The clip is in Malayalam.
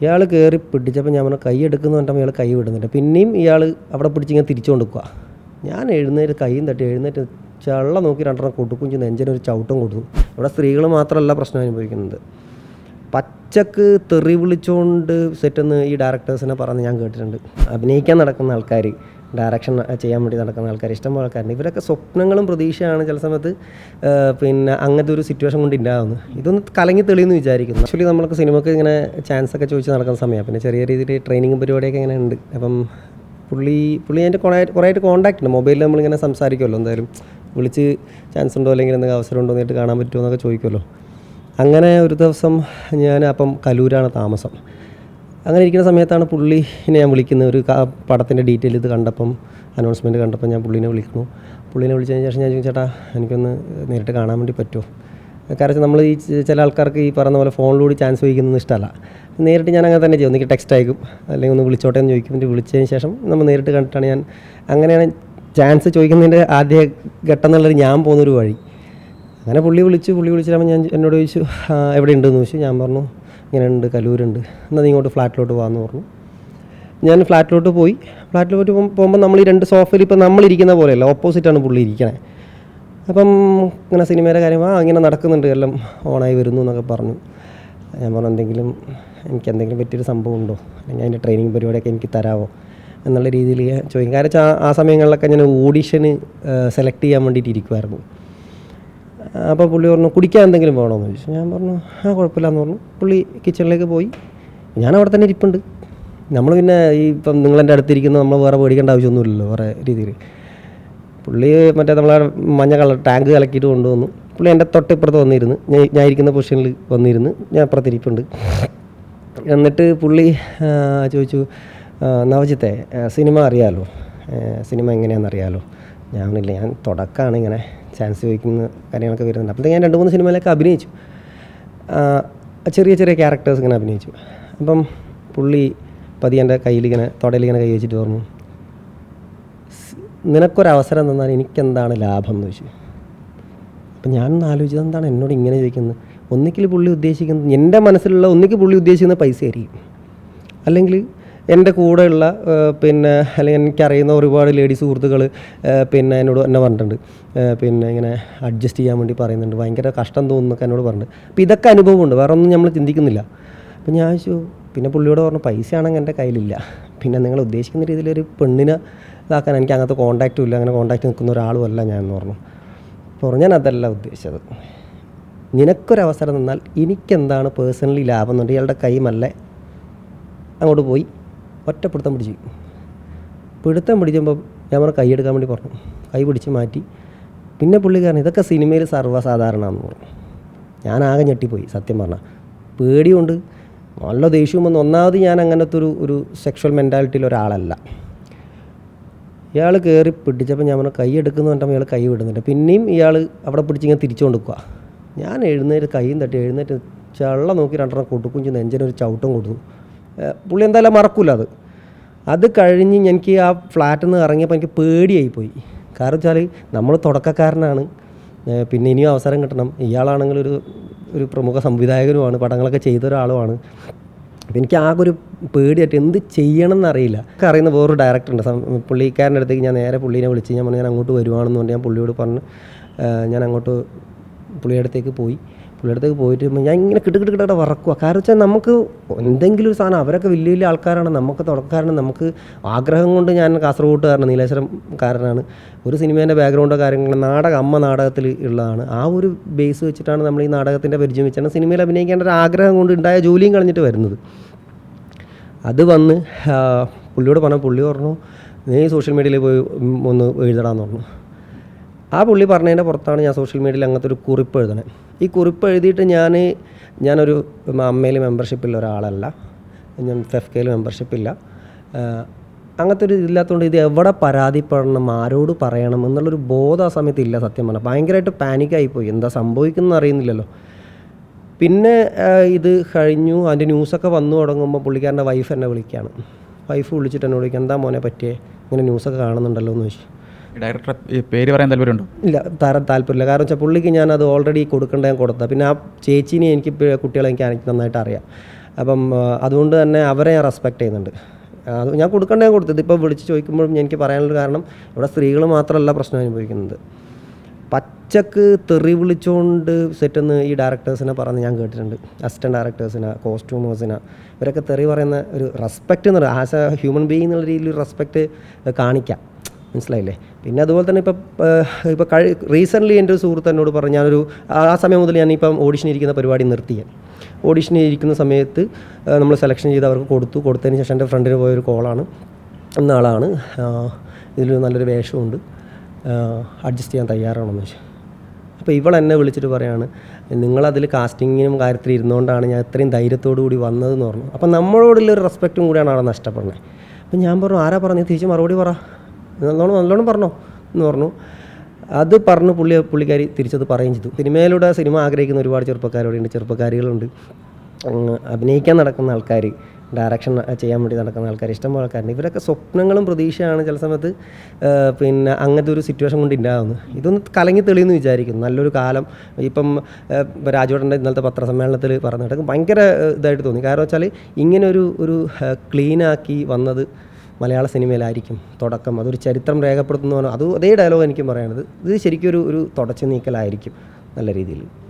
ഇയാൾ കയറി പിടിച്ചപ്പോൾ ഞാൻ പറഞ്ഞു കൈ എടുക്കുന്നു പറഞ്ഞപ്പോൾ ഇയാൾ കൈ വിടുന്നില്ല പിന്നെയും ഇയാൾ അവിടെ പിടിച്ചിങ്ങനെ തിരിച്ചു കൊടുക്കുക ഞാൻ എഴുന്നേറ്റ് കൈയും തട്ടി എഴുന്നേറ്റ് ചള്ള നോക്കി രണ്ടെണ്ണം കൊടുക്കും നെഞ്ചിനൊരു ചവിട്ടം കൊടുത്തു. ഇവിടെ സ്ത്രീകൾ മാത്രമല്ല പ്രശ്നം അനുഭവിക്കുന്നത്. പച്ചക്ക് തെറി വിളിച്ചുകൊണ്ട് സെറ്റെന്ന് ഈ ഡയറക്ടേഴ്സിനെ പറഞ്ഞ് ഞാൻ കേട്ടിട്ടുണ്ട്. അഭിനയിക്കാൻ നടക്കുന്ന ആൾക്കാർ ഡയറക്ഷൻ ചെയ്യാൻ വേണ്ടി നടക്കുന്ന ആൾക്കാർ ഇഷ്ടംപോലെ ആൾക്കാരുണ്ട്. ഇവരൊക്കെ സ്വപ്നങ്ങളും പ്രതീക്ഷയാണ് ചില സമയത്ത് പിന്നെ അങ്ങനത്തെ ഒരു സിറ്റുവേഷൻ കൊണ്ട് ഉണ്ടാകുന്നത് ഇതൊന്ന് കലങ്ങി തെളിയെന്ന് വിചാരിക്കുന്നു. ആക്ച്വലി നമ്മൾക്ക് സിനിമക്ക് ഇങ്ങനെ ചാൻസ് ഒക്കെ ചോദിച്ച് നടക്കുന്ന സമയമാണ് പിന്നെ ചെറിയ രീതിയിൽ ട്രെയിനിങ് പരിപാടിയൊക്കെ ഇങ്ങനെ ഉണ്ട്. അപ്പം പുള്ളി പുള്ളി എന്റെ കുറേ കുറേ ആയിട്ട് കോൺടാക്റ്റ് ഉണ്ട് മൊബൈലിൽ നമ്മളിങ്ങനെ സംസാരിക്കുമല്ലോ എന്തായാലും വിളിച്ച് ചാൻസ് ഉണ്ടോ അല്ലെങ്കിൽ എന്തെങ്കിലും അവസരം ഉണ്ടോ എന്നിട്ട് കാണാൻ പറ്റുമോ എന്നൊക്കെ ചോദിക്കുമല്ലോ അങ്ങനെ ഒരു ദിവസം ഞാൻ അപ്പം കലൂരാണ് താമസം. അങ്ങനെ ഇരിക്കുന്ന സമയത്താണ് പുള്ളിനെ ഞാൻ വിളിക്കുന്നത്. ഒരു പടത്തിന്റെ ഡീറ്റെയിൽ ഇത് കണ്ടപ്പം അനൗൺസ്മെന്റ് കണ്ടപ്പോൾ ഞാൻ പുള്ളിനെ വിളിക്കുന്നു. പുള്ളിനെ വിളിച്ചതിന് ശേഷം ഞാൻ ചോദിച്ചു ചേട്ടാ എനിക്കൊന്ന് നേരിട്ട് കാണാൻ വേണ്ടി പറ്റുമോ? കാരണം നമ്മൾ ഈ ചില ആൾക്കാർക്ക് ഈ പറഞ്ഞ പോലെ ഫോണിലൂടെ ചാൻസ് ചോദിക്കുന്നത് ഇഷ്ടമല്ല. നേരിട്ട് ഞാൻ അങ്ങനെ തന്നെ ചെയ്യും. ഒന്നിക്ക് ടെക്സ്റ്റ് അയക്കും അല്ലെങ്കിൽ ഒന്ന് വിളിച്ചോട്ടെ എന്ന് ചോദിക്കും. എന്നിട്ട് വിളിച്ചതിന് ശേഷം നമ്മൾ നേരിട്ട് കണ്ടിട്ടാണ് ഞാൻ അങ്ങനെയാണ് ചാൻസ് ചോദിക്കുന്നതിന്റെ ആദ്യ ഘട്ടം എന്നുള്ളത് ഞാൻ പോകുന്നൊരു വഴി. അങ്ങനെ പുള്ളി വിളിച്ചു. പുള്ളി വിളിച്ചിട്ടാകുമ്പോൾ ഞാൻ എന്നോട് ചോദിച്ചു എവിടെ ഉണ്ടെന്ന് ചോദിച്ചു? ഞാൻ പറഞ്ഞു ഇങ്ങനെ ഉണ്ട് കലൂരുണ്ട്. എന്നാൽ നീ ഇങ്ങോട്ട് ഫ്ലാറ്റിലോട്ട് പോകാമെന്ന് പറഞ്ഞു. ഞാൻ ഫ്ലാറ്റിലോട്ട് പോയി. ഫ്ലാറ്റിലോട്ട് പോകുമ്പോൾ നമ്മൾ ഈ രണ്ട് സോഫയിൽ ഇപ്പോൾ നമ്മളിരിക്കുന്ന പോലെയല്ല ഓപ്പോസിറ്റാണ് പുള്ളി ഇരിക്കണേ. അപ്പം ഇങ്ങനെ സിനിമയുടെ കാര്യം ആ ഇങ്ങനെ നടക്കുന്നുണ്ട് എല്ലാം ഓണായി വരുന്നു എന്നൊക്കെ പറഞ്ഞു. ഞാൻ പറഞ്ഞു എന്തെങ്കിലും എനിക്ക് എന്തെങ്കിലും പറ്റിയൊരു സംഭവം ഉണ്ടോ അല്ലെങ്കിൽ അതിന്റെ ട്രെയിനിങ് പരിപാടിയൊക്കെ എനിക്ക് തരാമോ എന്നുള്ള രീതിയിൽ ചോദിക്കും. കാരണം ആ സമയങ്ങളിലൊക്കെ ഞാൻ ഓഡീഷന് സെലക്ട് ചെയ്യാൻ വേണ്ടിയിട്ട് ഇരിക്കുമായിരുന്നു അപ്പോൾ പുള്ളി പറഞ്ഞു കുടിക്കാൻ എന്തെങ്കിലും വേണമെന്ന് ചോദിച്ചു. ഞാൻ പറഞ്ഞു ആ കുഴപ്പമില്ലാന്ന് പറഞ്ഞു. പുള്ളി കിച്ചണിലേക്ക് പോയി. ഞാൻ അവിടെ തന്നെ ഇരിപ്പുണ്ട്. നമ്മൾ പിന്നെ ഈ ഇപ്പം നിങ്ങളെന്റെ അടുത്തിരിക്കുന്ന നമ്മൾ വേറെ പേടിക്കേണ്ട ആവശ്യമൊന്നുമില്ലല്ലോ വേറെ രീതിയിൽ. പുള്ളി മറ്റേ നമ്മളെ മഞ്ഞ കളർ ടാങ്ക് കലക്കിയിട്ട് കൊണ്ടുവന്നു. പുള്ളി എന്റെ തൊട്ടിപ്പുറത്ത് വന്നിരുന്നു. ഞാൻ ഞാൻ ഇരിക്കുന്ന പൊസിഷനിൽ വന്നിരുന്നു. ഞാൻ അപ്പുറത്തിരിപ്പുണ്ട് എന്നിട്ട് പുള്ളി ചോദിച്ചു "ആ, നവജിത്തെ സിനിമ അറിയാലോ? സിനിമ എങ്ങനെയാണെന്ന് അറിയാലോ? ഞാനില്ല ഞാൻ തുടക്കമാണ് ഇങ്ങനെ. ചാൻസ് ചോദിക്കുന്ന കാര്യങ്ങളൊക്കെ വരുന്നുണ്ട്. അപ്പോൾ ഞാൻ രണ്ട് മൂന്ന് സിനിമയിലൊക്കെ അഭിനയിച്ചു. ചെറിയ ചെറിയ ക്യാരക്ടേഴ്സ് ഇങ്ങനെ അഭിനയിച്ചു. അപ്പം പുള്ളി പതി എന്റെ കയ്യിലിങ്ങനെ തൊടയിലിങ്ങനെ കൈ വെച്ചിട്ട് പറഞ്ഞു "സ്- നിനക്കൊരവസരം തന്നാൽ എനിക്കെന്താണ് ലാഭം? എന്ന് ചോദിച്ചു. അപ്പം ഞാനൊന്ന് ആലോചിച്ചത് എന്താണ് എന്നോട് ഇങ്ങനെ ചോദിക്കുന്നത്? ഒന്നിക്കിൽ പുള്ളി ഉദ്ദേശിക്കുന്നത് എന്റെ മനസ്സിലുള്ള ഒന്നിക്ക് പുള്ളി ഉദ്ദേശിക്കുന്ന പൈസ ആയിരിക്കും അല്ലെങ്കിൽ എന്റെ കൂടെയുള്ള പിന്നെ അല്ലെങ്കിൽ എനിക്കറിയുന്ന ഒരുപാട് ലേഡീസ് സുഹൃത്തുക്കൾ പിന്നെ എന്നോട് എന്നെ പറഞ്ഞിട്ടുണ്ട്. പിന്നെ ഇങ്ങനെ അഡ്ജസ്റ്റ് ചെയ്യാൻ വേണ്ടി പറയുന്നുണ്ട്. ഭയങ്കര കഷ്ടം തോന്നുന്നൊക്കെ എന്നോട് പറഞ്ഞിട്ടുണ്ട്. അപ്പോൾ ഇതൊക്കെ അനുഭവമുണ്ട്. വേറെ ഒന്നും നമ്മൾ ചിന്തിക്കുന്നില്ല. അപ്പം ഞാൻ ചോദിച്ചു പിന്നെ പുള്ളിയോട് പറഞ്ഞു പൈസ ആണെങ്കിൽ എന്റെ കയ്യിലില്ല. പിന്നെ നിങ്ങൾ ഉദ്ദേശിക്കുന്ന രീതിയിൽ ഒരു പെണ്ണിനെ ഇതാക്കാൻ എനിക്ക് അങ്ങനത്തെ കോൺടാക്റ്റും ഇല്ല. അങ്ങനെ കോൺടാക്റ്റ് നിൽക്കുന്ന ഒരാളുമല്ല ഞാൻ എന്ന് പറഞ്ഞു. പറഞ്ഞു ഞാൻ അതല്ല ഉദ്ദേശിച്ചത്. നിനക്കൊരവസരം തന്നാൽ എനിക്കെന്താണ് പേഴ്സണലി ലാഭം എന്നുണ്ട് ഇയാളുടെ കൈമല്ലേ അങ്ങോട്ട് പോയി ഒറ്റപ്പിടുത്തം പിടിച്ചു. പിടുത്തം പിടിച്ചപ്പോൾ ഞാൻ പറഞ്ഞു കൈ എടുക്കാൻ വേണ്ടി പറഞ്ഞു കൈ പിടിച്ച് മാറ്റി. പിന്നെ പുള്ളിക്കാരൻ ഇതൊക്കെ സിനിമയിൽ സർവസാധാരണമാണെന്ന് പറഞ്ഞു. ഞാൻ ആകെ ഞെട്ടിപ്പോയി സത്യം പറഞ്ഞാൽ പേടിയുണ്ട്. നല്ല ദേഷ്യവും ഒന്നാമത് ഞാൻ അങ്ങനത്തെ ഒരു ഒരു സെക്ഷൽ മെന്റാലിറ്റിയിൽ ഒരാളല്ല. ഇയാൾ കയറി പിടിച്ചപ്പോൾ ഞാൻ പറഞ്ഞു കൈ എടുക്കുന്നു പറഞ്ഞപ്പോൾ ഇയാൾ കൈ വിടുന്നുണ്ട് പിന്നെയും ഇയാൾ അവിടെ പിടിച്ചിങ്ങനെ തിരിച്ചു കൊടുക്കുക ഞാൻ എഴുന്നേറ്റ് കൈയും തട്ടി എഴുന്നേറ്റ് ചള്ള നോക്കി രണ്ടെണ്ണം കൊടുക്കും. ചെന്ന് നെഞ്ചിനൊരു ചവിട്ടം കൊടുത്തു. പുള്ളി എന്തായാലും മറക്കില്ല അത്. അത് കഴിഞ്ഞ് എനിക്ക് ആ ഫ്ലാറ്റിൽ നിന്ന് ഇറങ്ങിയപ്പോൾ എനിക്ക് പേടിയായി പോയി കാരണം വെച്ചാൽ നമ്മൾ തുടക്കക്കാരനാണ്. പിന്നെ ഇനിയും അവസരം കിട്ടണം. ഇയാളാണെങ്കിൽ ഒരു ഒരു പ്രമുഖ സംവിധായകനുമാണ് പടങ്ങളൊക്കെ ചെയ്ത ഒരാളുമാണ്. അപ്പോൾ എനിക്ക് ആകെ ഒരു പേടിയായിട്ട് എന്ത് ചെയ്യണം എന്നറിയില്ല എനിക്ക് അറിയുന്ന വേറൊരു സം- പുള്ളിക്കാരന്റെ അടുത്തേക്ക് ഞാൻ നേരെ പുള്ളീനെ വിളിച്ച് ഞാൻ പറഞ്ഞു ഞാൻ അങ്ങോട്ട് വരുവാണെന്ന് പറഞ്ഞ് ഞാൻ പുള്ളിയോട് പറഞ്ഞു ഞാൻ അങ്ങോട്ട് പുള്ളിയുടെ അടുത്തേക്ക് പോയി. പുള്ളിയുടെ അടുത്തേക്ക് പോയിട്ട് ഞാൻ ഇങ്ങനെ കിട്ട് കിട്ട് കിട്ട വറക്കുക കാരണം വെച്ചാൽ നമുക്ക് എന്തെങ്കിലും ഒരു സാധനം അവരൊക്കെ വലിയ വലിയ ആൾക്കാരാണ് നമുക്ക് തുടക്കാരാണ് നമുക്ക് ആഗ്രഹം കൊണ്ട് ഞാൻ കാസർഗോട്ടുകാരനാണ് നീലേശ്വരം കാരനാണ്. ഒരു സിനിമേന്റെ ബാക്ക്ഗ്രൗണ്ടോ കാര്യങ്ങളോ നാടകം അമ്മ നാടകത്തിൽ ഉള്ളതാണ്. ആ ഒരു ബേസ് വെച്ചിട്ടാണ് നമ്മൾ ഈ നാടകത്തിന്റെ പരിചയം വെച്ചാണ് സിനിമയിൽ അഭിനയിക്കേണ്ട ഒരു ആഗ്രഹം കൊണ്ട് ഉണ്ടായ ജോലിയും കളഞ്ഞിട്ട് വരുന്നത്. അത് വന്ന് പുള്ളിയോട് പറഞ്ഞു പുള്ളി പറഞ്ഞു നീ സോഷ്യൽ മീഡിയയിൽ പോയി ഒന്ന് എഴുതടാന്ന് പറഞ്ഞു. ആ പുള്ളി പറഞ്ഞതിന്റെ പുറത്താണ് ഞാൻ സോഷ്യൽ മീഡിയയിൽ അങ്ങനത്തെ ഒരു കുറിപ്പ് എഴുതണേ. ഈ കുറിപ്പ് എഴുതിയിട്ട് ഞാൻ ഞാനൊരു അമ്മയിൽ മെമ്പർഷിപ്പുള്ള ഒരാളല്ല. ഞാൻ ഫെഫ് കെയിൽ മെമ്പർഷിപ്പില്ല അങ്ങനത്തെ ഒരു ഇതില്ലാത്തതുകൊണ്ട് ഇത് എവിടെ പരാതിപ്പെടണം ആരോട് പറയണം എന്നുള്ളൊരു ബോധം ആ സമയത്ത് ഇല്ല സത്യം പറഞ്ഞാൽ ഭയങ്കരമായിട്ട് പാനിക്കായിപ്പോയി. എന്താ സംഭവിക്കുന്നത് അറിയുന്നില്ലല്ലോ. പിന്നെ ഇത് കഴിഞ്ഞു. അതിന്റെ ന്യൂസൊക്കെ വന്നു തുടങ്ങുമ്പോൾ പുള്ളിക്കാരന്റെ വൈഫ് എന്നെ വിളിക്കുകയാണ് വൈഫ് വിളിച്ചിട്ട് എന്നെ വിളിക്കുക എന്താ മോനെ പറ്റിയേ? ഇങ്ങനെ ന്യൂസൊക്കെ കാണുന്നുണ്ടല്ലോ എന്ന് ചോദിച്ചു. ഡയറക്ടറെ പേര് പറയാൻ താല്പര്യമുണ്ടോ? ഇല്ല താരം താല്പര്യമില്ല. കാരണം വെച്ചാൽ പുള്ളിക്ക് ഞാൻ അത് ഓൾറെഡി കൊടുക്കേണ്ട ഞാൻ കൊടുത്ത. പിന്നെ ആ ചേച്ചീനെ എനിക്ക് കുട്ടികളെ എനിക്ക് നന്നായിട്ട് അറിയാം. അപ്പം അതുകൊണ്ട് തന്നെ അവരെ ഞാൻ റെസ്പെക്ട് ചെയ്യുന്നുണ്ട്. അത് ഞാൻ കൊടുക്കേണ്ട ഞാൻ കൊടുത്തത്. ഇപ്പോൾ വിളിച്ച് ചോദിക്കുമ്പോഴും എനിക്ക് പറയാനുള്ള കാരണം ഇവിടെ സ്ത്രീകൾ മാത്രമല്ല പ്രശ്നം അനുഭവിക്കുന്നത്. പച്ചക്ക് തെറി വിളിച്ചുകൊണ്ട് സെറ്റെന്ന് ഈ ഡയറക്ടേഴ്സിനെ പറഞ്ഞ് ഞാൻ കേട്ടിട്ടുണ്ട്. അസിസ്റ്റന്റ് ഡയറക്ടേഴ്സിനെ കോസ്റ്റ്യൂമേഴ്സിനെ ഇവരൊക്കെ തെറി പറയുന്ന ഒരു റെസ്പെക്റ്റ് എന്ന് പറയുക ആസ് എ ഹ്യൂമൻ ബീങ് എന്നുള്ള രീതിയിൽ റെസ്പെക്റ്റ് കാണിക്കാം. മനസ്സിലായില്ലേ? പിന്നെ അതുപോലെ തന്നെ ഇപ്പം ഇപ്പോൾ കഴി റീസെന്റ്ലി എന്റെ ഒരു സുഹൃത്ത് എന്നോട് പറഞ്ഞു ഞാനൊരു ആ സമയം മുതൽ ഞാനിപ്പം ഓഡിഷൻ ഇരിക്കുന്ന പരിപാടി നിർത്തിയത് ഓഡിഷൻ ഇരിക്കുന്ന സമയത്ത് നമ്മൾ സെലക്ഷൻ ചെയ്ത് അവർക്ക് കൊടുത്തു. കൊടുത്തതിന് ശേഷം എന്റെ ഫ്രണ്ടിന് പോയൊരു കോളാണ് എന്ന ആളാണ്. ഇതിൽ നല്ലൊരു വേഷമുണ്ട്. അഡ്ജസ്റ്റ് ചെയ്യാൻ തയ്യാറാണെന്ന് ചോദിച്ചു അപ്പോൾ ഇവൾ എന്നെ വിളിച്ചിട്ട് പറയാണ് നിങ്ങളതിൽ കാസ്റ്റിങ്ങിനും കാര്യത്തിൽ ഇരുന്നുകൊണ്ടാണ് ഞാൻ ഇത്രയും ധൈര്യത്തോടു കൂടി വന്നതെന്ന് പറഞ്ഞു. അപ്പോൾ നമ്മളോടുള്ള ഒരു റെസ്പെക്റ്റും കൂടിയാണ് അവിടെ നഷ്ടപ്പെടുന്നത്. അപ്പം ഞാൻ പറഞ്ഞു ആരാ പറഞ്ഞു തിരിച്ച് മറുപടി പറ. നല്ലോണം നല്ലോണം പറഞ്ഞോ എന്ന് പറഞ്ഞു. അത് പറഞ്ഞു പുള്ളി പുള്ളിക്കാരി തിരിച്ചത് പറയുകയും ചെയ്തു. സിനിമയിലൂടെ സിനിമ ആഗ്രഹിക്കുന്ന ഒരുപാട് ചെറുപ്പക്കാരോടുണ്ട് ചെറുപ്പക്കാരികളുണ്ട്. അഭിനയിക്കാൻ നടക്കുന്ന ആൾക്കാർ ഡയറക്ഷൻ ചെയ്യാൻ വേണ്ടി നടക്കുന്ന ആൾക്കാർ ഇഷ്ടംപോലെ ആൾക്കാരുണ്ട്. ഇവരൊക്കെ സ്വപ്നങ്ങളും പ്രതീക്ഷയാണ് ചില സമയത്ത് പിന്നെ അങ്ങനത്തെ ഒരു സിറ്റുവേഷൻ കൊണ്ട് ഉണ്ടാകുന്നത് ഇതൊന്ന് കലങ്ങി തെളിയെന്ന് വിചാരിക്കുന്നു. നല്ലൊരു കാലം. ഇപ്പം രാജുവേട്ടന്റെ ഇന്നലത്തെ പത്രസമ്മേളനത്തിൽ പറഞ്ഞിട്ട് ഭയങ്കര ഇതായിട്ട് തോന്നി. കാരണം വെച്ചാൽ ഇങ്ങനെ ഒരു ഒരു ക്ലീനാക്കി വന്നത് മലയാള സിനിമയിലായിരിക്കും തുടക്കം. അതൊരു ചരിത്രം രേഖപ്പെടുത്തുന്ന അത് അതേ ഡയലോഗ് എനിക്കും പറയാനുള്ളത്. ഇത് ശരിക്കും ഒരു ഒരു തുടച്ചു നീക്കലായിരിക്കും നല്ല രീതിയിൽ.